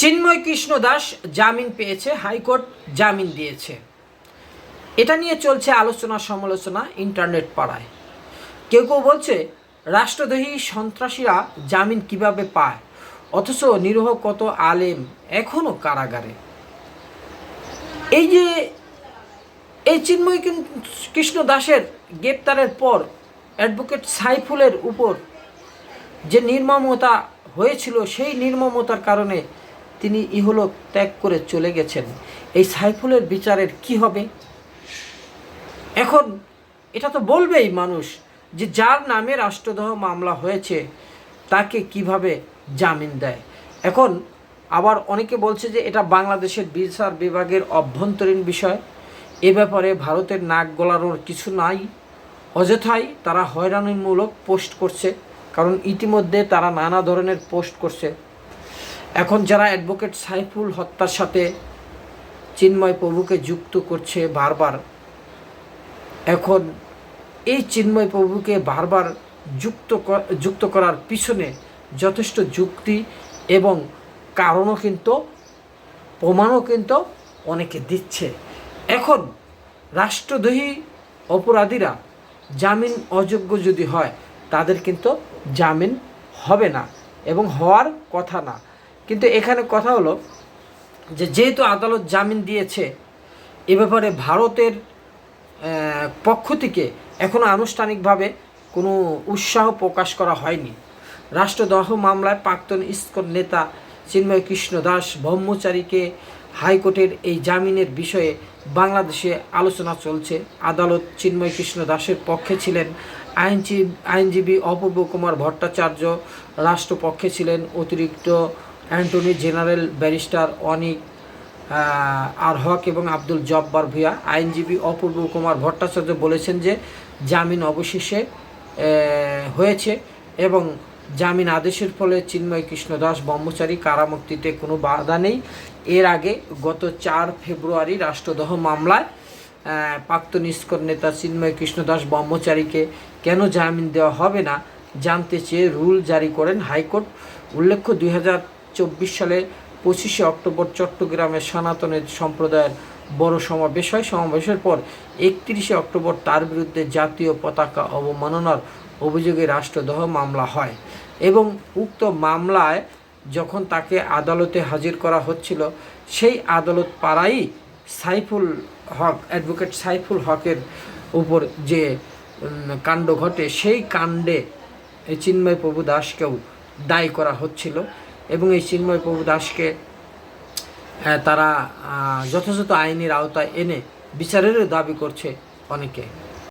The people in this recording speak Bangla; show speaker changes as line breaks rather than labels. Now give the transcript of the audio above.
চিন্ময় কৃষ্ণ দাস জামিন পেয়েছে, হাইকোর্ট জামিন দিয়েছে। এটা নিয়ে চলছে আলোচনা সমালোচনা ইন্টারনেট পাড়ায়। কেউ কেউ বলছে, রাষ্ট্রদ্রোহী সন্ত্রাসীরা জামিন কীভাবে পায়? অথচ নিরীহ কত আলেম এখনও কারাগারে? এই যে, এই চিন্ময় কৃষ্ণ দাসের গ্রেপ্তারের পর অ্যাডভোকেট সাইফুলের উপর যে নির্মমতা হয়েছিল, সেই নির্মমতার কারণে তিনি ইহলোক ত্যাগ করে চলে গেছেন। এই সাইফুলের বিচারের কি হবে? এখন এটা তো বলবেই মানুষ যে যার নামে রাষ্ট্রদ্রোহ মামলা হয়েছে, তাকে কীভাবে জামিন দেয়? এখন আবার অনেকে বলছে যে এটা বাংলাদেশের বিচার বিভাগের অভ্যন্তরীণ বিষয়। এ ব্যাপারে ভারতের নাক গলানোর কিছু নাই। অযথাই তারা হয়রানিমূলক পোস্ট করছে, কারণ ইতিমধ্যে তারা নানা ধরনের পোস্ট করছে। এখন যারা অ্যাডভোকেট সাইফুল হত্যার সাথে চিন্ময় প্রভুকে যুক্ত করছে বারবার, এখন এই চিন্ময় প্রভুকে বারবার যুক্ত যুক্ত করার পিছনে যথেষ্ট যুক্তি এবং কারণও কিন্তু, প্রমাণও কিন্তু অনেকে দিচ্ছে। এখন রাষ্ট্রদ্রোহী অপরাধীরা জামিন অযোগ্য যদি হয়, তাদের কিন্তু জামিন হবে না এবং হওয়ার কথা না। কিন্তু এখানে কথা হলো যে যেহেতু আদালত জামিন দিয়েছে, এ ব্যাপারে ভারতের পক্ষ থেকে এখনও আনুষ্ঠানিকভাবে কোনো উৎসাহ প্রকাশ করা হয়নি। রাষ্ট্রদ্রোহ মামলায় প্রাক্তন ইস্কন নেতা চিন্ময় কৃষ্ণ দাস ব্রহ্মচারীকে হাইকোর্টের এই জামিনের বিষয়ে বাংলাদেশে আলোচনা চলছে। আদালত চিন্ময় কৃষ্ণ দাসের পক্ষে ছিলেন, আইনজীবী আইনজীবী অপূর্ব কুমার ভট্টাচার্য রাষ্ট্রপক্ষে ছিলেন, অতিরিক্ত Antony general barrister Anik R Haque এবং আব্দুল জব্বার ভূয়া আইনজীবী অপূর্ব কুমার ভট্টাচার্য বলেছেন যে, জামিন অবশেষে হয়েছে এবং জামিন আদেশের ফলে চিন্ময় কৃষ্ণ দাস ব্রহ্মচারী কারামুক্তিতে কোনো বাধা নেই। এর আগে গত চার ফেব্রুয়ারি রাষ্ট্রদ্রোহ মামলায় প্রাক্তন ইস্কন নেতা চিন্ময় কৃষ্ণ দাস ব্রহ্মচারীকে কেন জামিন দেওয়া হবে না জানতে চেয়ে রুল জারি করেন হাইকোর্ট। উল্লেখ্য, দুই হাজার চব্বিশ সালে পঁচিশে অক্টোবর চট্টগ্রামের সনাতনের সম্প্রদায়ের বড় সমাবেশ হয়। সমাবেশের পর একত্রিশে অক্টোবর তার বিরুদ্ধে জাতীয় পতাকা অবমাননার অভিযোগে রাষ্ট্রদ্রোহ মামলা হয় এবং উক্ত মামলায় যখন তাকে আদালতে হাজির করা হচ্ছিল, সেই আদালত পাড়াই সাইফুল হক, অ্যাডভোকেট সাইফুল হকের উপর যে কাণ্ড ঘটে, সেই কাণ্ডে চিন্ময় প্রভু দাসকেও দায়ী করা হচ্ছিল। এবং এই চিন্ময় প্রভু দাসকে তারা যথাযথ আইনের আওতায় এনে বিচারেরও দাবি করছে অনেকে।